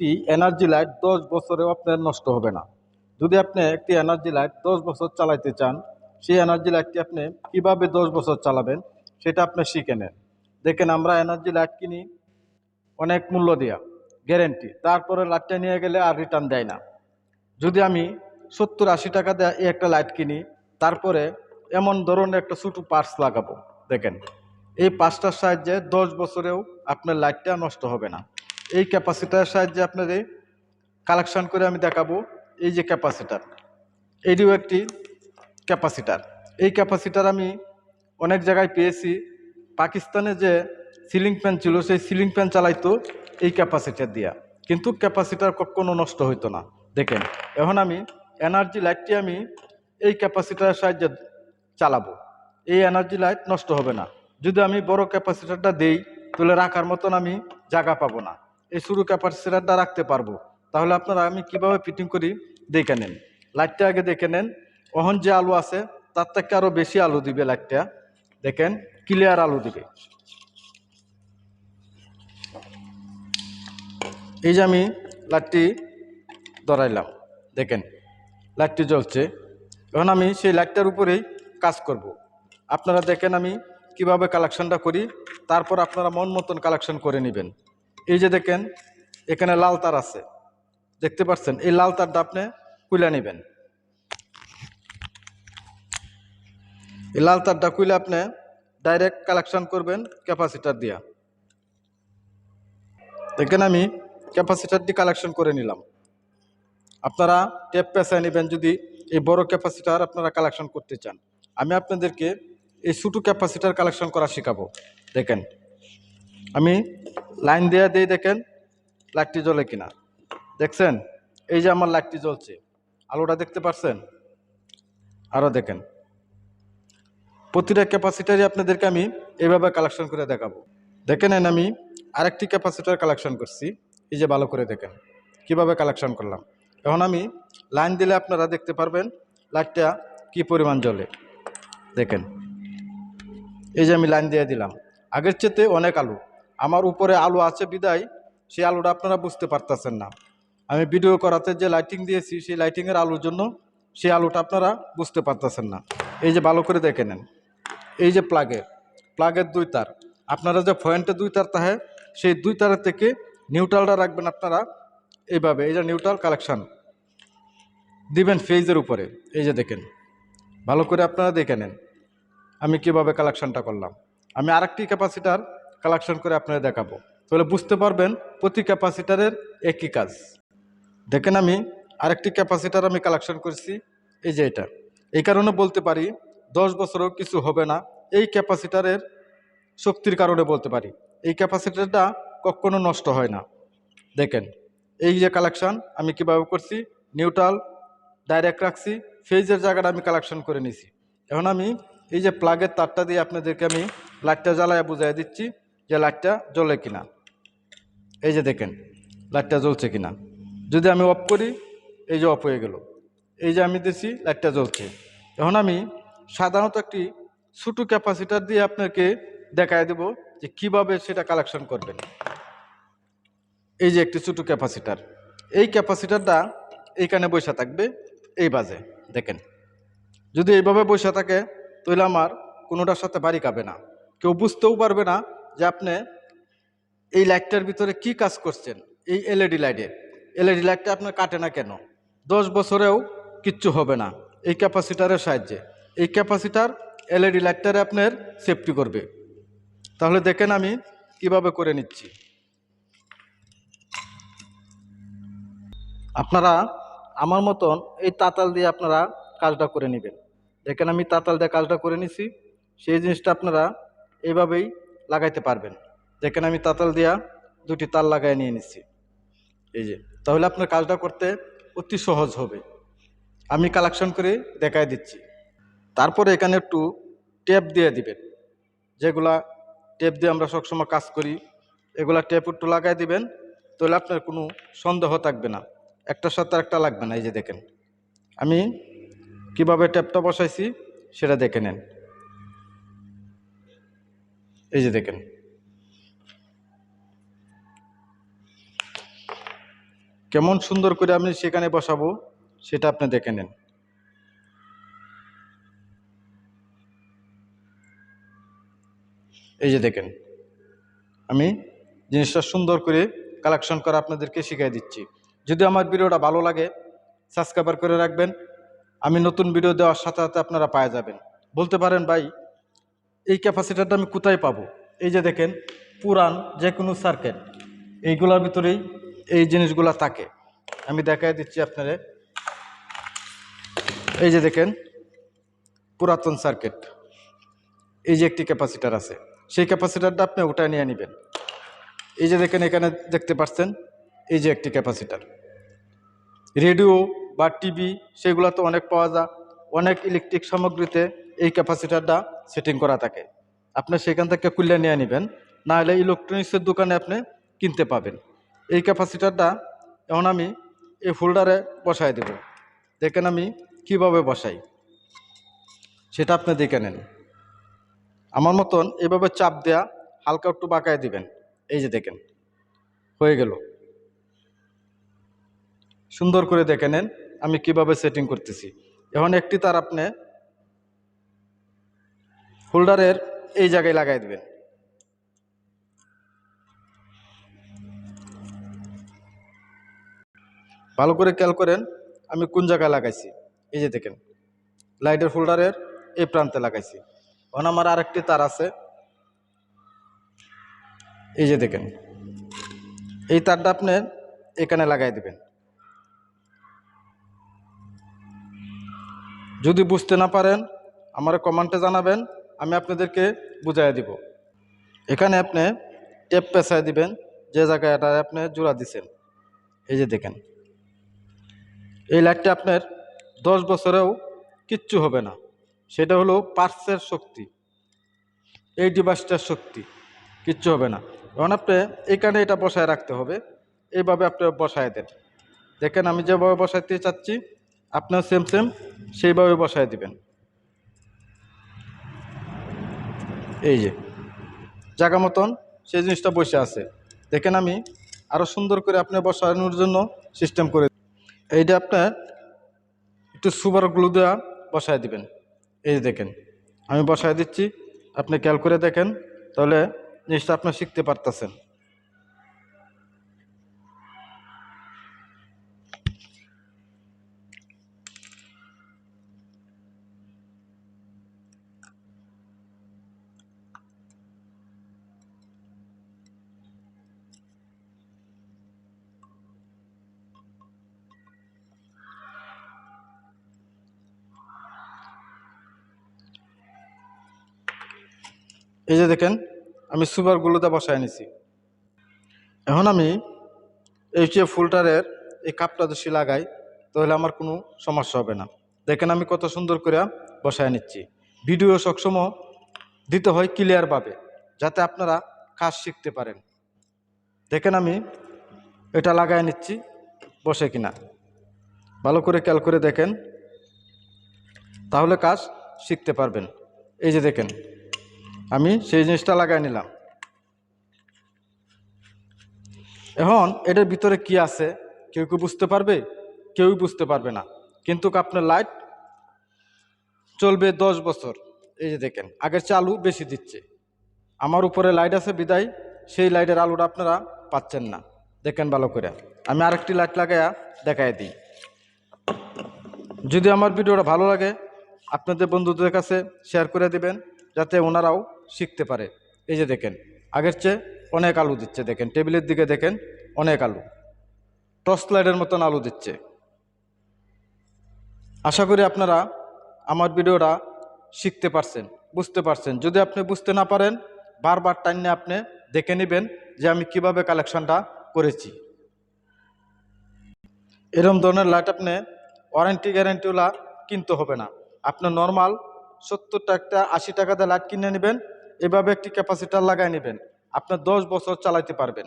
একটি energy light দশ বছরেও আপনার নষ্ট হবে না। যদি আপনি একটি এনার্জি লাইট দশ বছর চালাইতে চান, সেই এনার্জি লাইটটি আপনি কীভাবে দশ বছর চালাবেন, সেটা আপনি শিখে নেন। দেখেন, আমরা এনার্জি লাইট কিনি, অনেক মূল্য দেওয়া গ্যারেন্টি তারপরে লাইটটা নিয়ে গেলে আর রিটার্ন দেয় না। যদি আমি সত্তর আশি টাকা দেয় একটা লাইট কিনি, তারপরে এমন ধরনের একটা ছোটো পার্টস লাগাবো। দেখেন, এই পাঁচটার সাহায্যে দশ বছরেও আপনার লাইটটা নষ্ট হবে না। এই ক্যাপাসিটার সাহায্যে আপনাদের কালেকশন করে আমি দেখাবো এই যে ক্যাপাসিটার এটিও একটি ক্যাপাসিটার এই ক্যাপাসিটার আমি অনেক জায়গায় পেয়েছি। পাকিস্তানে যে সিলিং ফ্যান ছিল, সেই সিলিং ফ্যান চালাইতো এই ক্যাপাসিটার দিয়া। কিন্তু ক্যাপাসিটার কখনো নষ্ট হইতো না। দেখেন, এখন আমি এনার্জি লাইটটি আমি এই ক্যাপাসিটারের সাহায্যে চালাবো। এই এনার্জি লাইট নষ্ট হবে না। যদি আমি বড় ক্যাপাসিটারটা দেই, তাহলে রাখার মতন আমি জায়গা পাবো না। এই শুরু ক্যাপাসিটারটা রাখতে পারব। তাহলে আপনারা আমি কীভাবে ফিটিং করি? দেখে নেন। লাইটটা আগে দেখে নেন। ওহন যে আলু আছে, তার থেকে আরও বেশি আলু দিবে লাইটটা। দেখেন ক্লিয়ার আলু দিবে। এই যে আমি লাইটটি ধরাইলাম। দেখেন, লাইটটি জ্বলছে। এখন আমি সেই লাইটটার উপরেই কাজ করব। আপনারা দেখেন আমি কীভাবে কালেকশনটা করি। তারপর আপনারা মন মতন কালেকশন করে নেবেন। এই যে দেখেন, এখানে লাল তার আছে। দেখতে পাচ্ছেন? এই লাল তারটা আপনি কুইলা নেবেন। এই লাল তারটা কুইলে আপনি ডাইরেক্ট কালেকশন করবেন ক্যাপাসিটার দিয়া। দেখেন আমি ক্যাপাসিটারটি কালেকশন করে নিলাম। আপনারা টেপ পেঁচায় নেবেন যদি এই বড় ক্যাপাসিটার আপনারা কালেকশন করতে চান। আমি আপনাদেরকে এই ছোটো ক্যাপাসিটার কালেকশন করা শেখাবো। দেখেন। আমি লাইন দিয়ে দিয়ে দেখেন লাইটটি জ্বলে কিনা। দেখছেন? এই যে আমার লাইটটি জ্বলছে। আলোটা দেখতে পাচ্ছেন আরও দেখেন। প্রতিটা ক্যাপাসিটারই আপনাদেরকে আমি এইভাবে কালেকশন করে দেখাবো। দেখে নেন আমি আরেকটি ক্যাপাসিটার কালেকশন করছি। এই যে ভালো করে দেখেন, কীভাবে কালেকশন করলাম। এখন আমি লাইন দিলে আপনারা দেখতে পারবেন লাইটটা কি পরিমাণ জ্বলে। দেখেন, এই যে আমি লাইন দিয়ে দিলাম। আগের চেতে অনেক আলু। আমার উপরে আলো আছে বিদায়, সেই আলুটা আপনারা বুঝতে পারতেছেন না। আমি ভিডিও করাতে যে লাইটিং দিয়েছি, সেই লাইটিংয়ের আলুর জন্য সেই আলুটা আপনারা বুঝতে পারতেছেন না। এই যে ভালো করে দেখে নেন। এই যে প্লাগের প্লাগের দুই তার। আপনারা যে ফয়েন্টে দুই তার তাহে, সেই দুই তারের থেকে নিউট্রালটা রাখবেন আপনারা। এইভাবে, এই যে নিউট্রাল কালেকশান দিবেন ফেজের উপরে। এই যে দেখেন, ভালো করে আপনারা দেখে নেন। আমি কীভাবে কালেকশনটা করলাম। আমি আরেকটি ক্যাপাসিটার কালেকশন করে আপনারা দেখাবো। তাহলে বুঝতে পারবেন প্রতি ক্যাপাসিটারের একই কাজ। দেখেন আমি আরেকটি ক্যাপাসিটার আমি কালেকশন করছি, এই যে এটা। এই কারণে বলতে পারি দশ বছরও কিছু হবে না, এই ক্যাপাসিটারের শক্তির কারণে বলতে পারি। এই ক্যাপাসিটারটা কখনো নষ্ট হয় না। দেখেন, এই যে কালেকশন আমি কীভাবে করছি নিউট্রাল ডাইরেক্ট রাখছি ফেজের জায়গাটা আমি কালেকশন করে নিছি এখন আমি এই যে প্লাগের তারটা দিয়ে আপনাদেরকে আমি লাইটটা জ্বালায় বুঝাই দিচ্ছি। যে লাইটটা জ্বলে কিনা। এই যে দেখেন, লাইটটা জ্বলছে কিনা। যদি আমি অফ করি, এই যে অফ হয়ে গেল। এই যে আমি দিচ্ছি লাইটটা জ্বলছে। এখন আমি সাধারণত একটি ছোটো ক্যাপাসিটার দিয়ে আপনাকে দেখায় দেব যে কীভাবে সেটা কালেকশন করবেন। এই যে একটি ছোটো ক্যাপাসিটার এই ক্যাপাসিটারটা এইখানে বসে থাকবে, এই বাজে। দেখেন, যদি এইভাবে বসে থাকে, তাহলে আমার কোনোটার সাথে বাড়ি খাবে না। কেউ বুঝতেও পারবে না যে আপনি এই লাইটটার ভিতরে কি কাজ করছেন? এই এলইডি লাইটে। এলইডি লাইটটা আপনার কাটে না কেন? দশ বছরেও কিচ্ছু হবে না। এই ক্যাপাসিটারের সাহায্যে। এই ক্যাপাসিটার এলইডি লাইটটারে আপনার সেফটি করবে। তাহলে দেখেন আমি কীভাবে করে নিচ্ছি। আপনারা আমার মতন এই তাতাল দিয়ে আপনারা কাজটা করে নেবেন। দেখেন আমি তাতাল দিয়ে কাজটা করে নিছি। সেই জিনিসটা আপনারা এইভাবেই লাগাইতে পারবেন। দেখেন আমি তাতাল দিয়া দুটি তার লাগাই নিয়ে নিচ্ছি এই যে, তাহলে আপনার কাজটা করতে অতি সহজ হবে। আমি কালেকশন করে দেখাই দিচ্ছি। তারপরে এখানে একটু টেপ দিয়ে দিবেন। যেগুলা টেপ দিয়ে আমরা সবসময় কাজ করি, এগুলা টেপ একটু লাগাই দিবেন, তাহলে আপনার কোনো সন্দেহ থাকবে না। একটার সাথে একটা লাগবে না, এই যে দেখেন। আমি কীভাবে ট্যাপটা বসাইছি, সেটা দেখে নেন। এই যে দেখেন। কেমন সুন্দর করে আমি সেখানে বসাবো, সেটা আপনি দেখে নেন। এই যে দেখেন, আমি জিনিসটা সুন্দর করে কালেকশন করা আপনাদেরকে শিখিয়ে দিচ্ছি। যদি আমার ভিডিওটা ভালো লাগে, সাবস্ক্রাইবার করে রাখবেন। আমি নতুন ভিডিও দেওয়ার সাথে সাথে আপনারা পাওয়া যাবেন। বলতে পারেন, ভাই এই ক্যাপাসিটারটা আমি কোথায় পাবো? এই যে দেখেন, পুরান যে কোনো সার্কিট এইগুলোর ভিতরেই এই জিনিসগুলো থাকে। আমি দেখাই দিচ্ছি আপনারে। এই যে দেখেন, পুরাতন সার্কিট এই যে একটি ক্যাপাসিটার আছে। সেই ক্যাপাসিটারটা আপনি উঠায় নিয়ে নেবেন। এই যে দেখেন, এখানে দেখতে পাচ্ছেন, এই যে একটি ক্যাপাসিটার। রেডিও বা টিভি, সেগুলো তো অনেক পাওয়া যায়। অনেক ইলেকট্রিক সামগ্রীতে এই ক্যাপাসিটারটা সেটিং করা থাকে। আপনি সেখান থেকে খুলে নিয়ে নেবেন, না হলে ইলেকট্রনিক্সের দোকানে আপনি কিনতে পাবেন। এই ক্যাপাসিটারটা এখন আমি এই ফোল্ডারে বসায় দেব। দেখেন আমি কীভাবে বসাই। সেটা আপনি দেখে নেন। আমার মতন এভাবে চাপ দেয়া, হালকা একটু বাঁকায় দিবেন। এই যে দেখেন, হয়ে গেল। সুন্দর করে দেখে নেন আমি কীভাবে সেটিং করতেছি। এখন একটি তার আপনি হোল্ডারের এই জায়গায় লাগাই দিবেন। ভালো করে খেয়াল করেন, আমি কোন জায়গায় লাগাইছি। এই যে দেখেন, লাইটের হোল্ডারের এই প্রান্তে লাগাইছি। এখন আমার আরেকটি তার আছে। এই যে দেখেন, এই তারটা আপনি এখানে লাগাই দিবেন। যদি বুঝতে না পারেন, আমার কমেন্টে জানাবেন। আমি আপনাদেরকে বুঝাই দিব। এখানে আপনি টেপ পেঁচায় দিবেন, যে জায়গায় এটা আপনি জোড়া দিছেন। এই যে দেখেন, এই লাইটটা আপনার দশ বছরেও কিচ্ছু হবে না। সেটা হলো পার্সের শক্তি, এই ডিভাইসটার শক্তি, কিচ্ছু হবে না। এখন আপনি এখানে এটা বসায় রাখতে হবে, এইভাবে আপনি বসায় দেন। দেখেন, আমি যেভাবে বসাইতে চাচ্ছি আপনার সেম সেম সেইভাবে বসায় দিবেন। এই যে, জায়গা মতন সেই জিনিসটা বসে আছে। দেখেন আমি আরও সুন্দর করে আপনি বসানোর জন্য সিস্টেম করে এইটা আপনার একটু সুপার গ্লু দেওয়া বসায় দিবেন। এই দেখেন, আমি বসায় দিচ্ছি। আপনি খেয়াল করে দেখেন, তাহলে জিনিসটা আপনি শিখতে পারতেছেন। এই যে দেখেন, আমি সুপারগুলোতে বসায় নিছি। এখন আমি এই যে ফুলটারের এই কাপটা যদি লাগাই, তাহলে আমার কোনো সমস্যা হবে না। দেখেন আমি কত সুন্দর করে বসায় নিচ্ছি। ভিডিও সবসময় দিতে হয় ক্লিয়ারভাবে যাতে আপনারা কাজ শিখতে পারেন। দেখেন আমি এটা লাগায় নিচ্ছি, বসে কিনা। ভালো করে খেয়াল করে দেখেন, তাহলে কাজ শিখতে পারবেন। এই যে দেখেন আমি সেই জিনিসটা লাগাই নিলাম। এখন এটার ভিতরে কি আছে, কেউ কেউ বুঝতে পারবে? কেউই বুঝতে পারবে না। কিন্তু আপনার লাইট চলবে দশ বছর। এই যে দেখেন, আগের চেয়ে আলু বেশি দিচ্ছে। আমার উপরে লাইট আছে বিদায়, সেই লাইটের আলুটা আপনারা পাচ্ছেন না। দেখেন ভালো করে। আমি আরেকটি লাইট লাগাইয়া দেখাই দিই। যদি আমার ভিডিওটা ভালো লাগে, আপনাদের বন্ধুদের কাছে শেয়ার করে দিবেন, যাতে ওনারাও শিখতে পারে। এই যে দেখেন, আগের চেয়ে অনেক আলু দিচ্ছে। দেখেন, টেবিলের দিকে দেখেন, অনেক আলু। টর্চ লাইটের মতন আলু দিচ্ছে। আশা করি আপনারা আমার ভিডিওটা শিখতে পারছেন, বুঝতে পারছেন। যদি আপনি বুঝতে না পারেন, বারবার টাইনে আপনি দেখে নেবেন যে আমি কীভাবে কালেকশনটা করেছি। এরকম ধরনের লাইট আপনি ওয়ারেন্টি গ্যারেন্টিওলা কিনতে হবে না। আপনার নর্মাল সত্তর টাকা আশি টাকাতে লাইট কিনে নেবেন এভাবে একটি ক্যাপাসিটার লাগাই নেবেন। আপনার দশ বছর চালাইতে পারবেন।